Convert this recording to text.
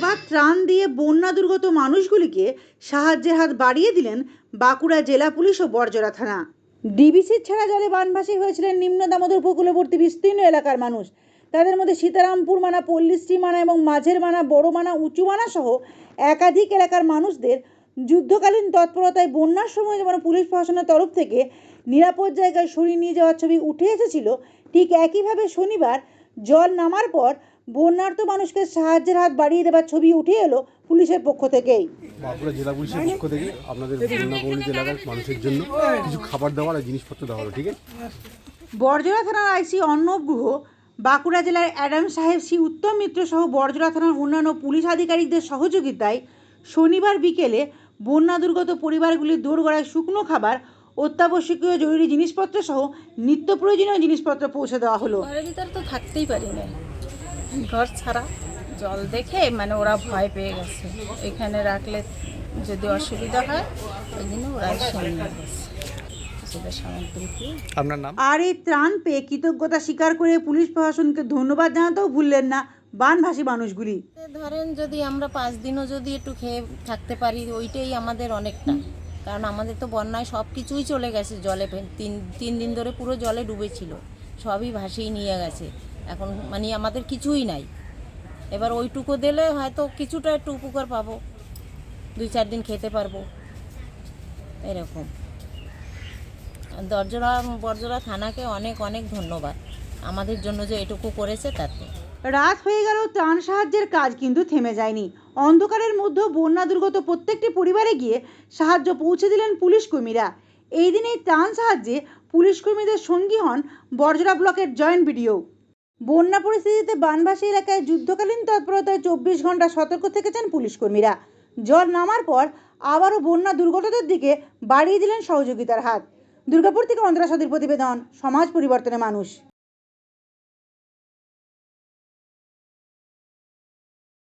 একবার ত্রাণ দিয়ে বন্যা দুর্গত মানুষগুলিকে সাহায্যের হাত বাড়িয়ে দিলেন বাঁকুড়া জেলা পুলিশ ও বরজরা থানা। ডিবিসির ছাড়া জলে বানভাসী হয়েছিলেন নিম্ন দামোদর উপকূলবর্তী বিস্তীর্ণ এলাকার মানুষ। তাদের মধ্যে সীতারামপুর মানা, পল্লীশ্রী মানা এবং মাঝের মানা, বড় মানা, উঁচু মানা সহ একাধিক এলাকার মানুষদের যুদ্ধকালীন তৎপরতায় বন্যার সময় যেমন পুলিশ প্রশাসনের তরফ থেকে নিরাপদ জায়গায় সরিয়ে নিয়ে যাওয়ার ছবি উঠে এসেছিল, ঠিক একইভাবে শনিবার জল নামার পর বন্যার্ত মানুষকে সাহায্যের হাত বাড়িয়ে দেওয়ার ছবি উঠে এলো পুলিশের পক্ষ থেকেই। বাঁকুড়া জেলা পুলিশের পক্ষ থেকে আপনাদের বন্যা এলাকার মানুষের জন্য কিছু খাবার দাবার আর জিনিসপত্র দেওয়া হলো ঠিক আছে? বরজরা থানার আইসি অর্ণব গুহ বাঁকুড়া জেলার অ্যাডাম সাহেব শ্রী উত্তম মিত্র সহ বরজরা থানার অন্যান্য পুলিশ আধিকারিকদের সহযোগিতায় শনিবার বিকেলে বন্যা দুর্গত পরিবারগুলির দোরগড়ায় শুকনো খাবার অত্যাবশ্যকীয় জরুরি জিনিসপত্র সহ নিত্য প্রয়োজনীয় জিনিসপত্র পৌঁছে দেওয়া হলো। তো থাকতেই পারি না ঘর ছাড়া জল দেখে মানে ওরা ভয় পেয়ে গেছে। এখানে রাখলে যদি অসুবিধা হয় ওই জন্য ওরা এসে নিয়ে গেছে। আর এই ত্রাণ পেয়ে কৃতজ্ঞতা স্বীকার করে পুলিশ প্রশাসনকে ধন্যবাদ জানাতেও ভুললেন না বানভাসী মানুষগুলি। ধরেন যদি আমরা পাঁচ দিনও যদি একটু খেয়ে থাকতে পারি ওইটাই আমাদের অনেকটা। কারণ আমাদের তো বন্যায় সব কিছুই চলে গেছে জলে। তিন তিন দিন ধরে পুরো জলে ডুবেছিল। সবই ভাসিয়ে নিয়ে গেছে। এখন মানে আমাদের কিছুই নাই। এবার ওইটুকু দিলে হয়তো কিছুটা একটু উপকার পাবো। দুই চার দিন খেতে পারব। এরকম। দরজরা বরজরা থানাকে অনেক অনেক ধন্যবাদ। আমাদের জন্য যে এটুকু করেছে, তাতে। রাত হয়ে গেল ত্রাণ সাহায্যের কাজ কিন্তু থেমে যায়নি। অন্ধকারের মধ্যেও বন্যা দুর্গত প্রত্যেকটি পরিবারে গিয়ে সাহায্য পৌঁছে দিলেন পুলিশ কর্মীরা। এই দিন এই ত্রাণ সাহায্যে পুলিশ কর্মীদের সঙ্গী হন বরজরা ব্লকের জয়েন্ট বিডিও। বন্যা পরিস্থিতিতে বানবাসী এলাকায় যুদ্ধকালীন তৎপরতায় চব্বিশ ঘণ্টা সতর্ক থেকেছেন পুলিশকর্মীরা। জল নামার পর আবারও বন্যা দুর্গতদের দিকে বাড়িয়ে দিলেন সহযোগিতার হাত। দুর্গাপুর থেকে অন্তরা সদীর প্রতিবেদন, সমাজ পরিবর্তনে মানুষ।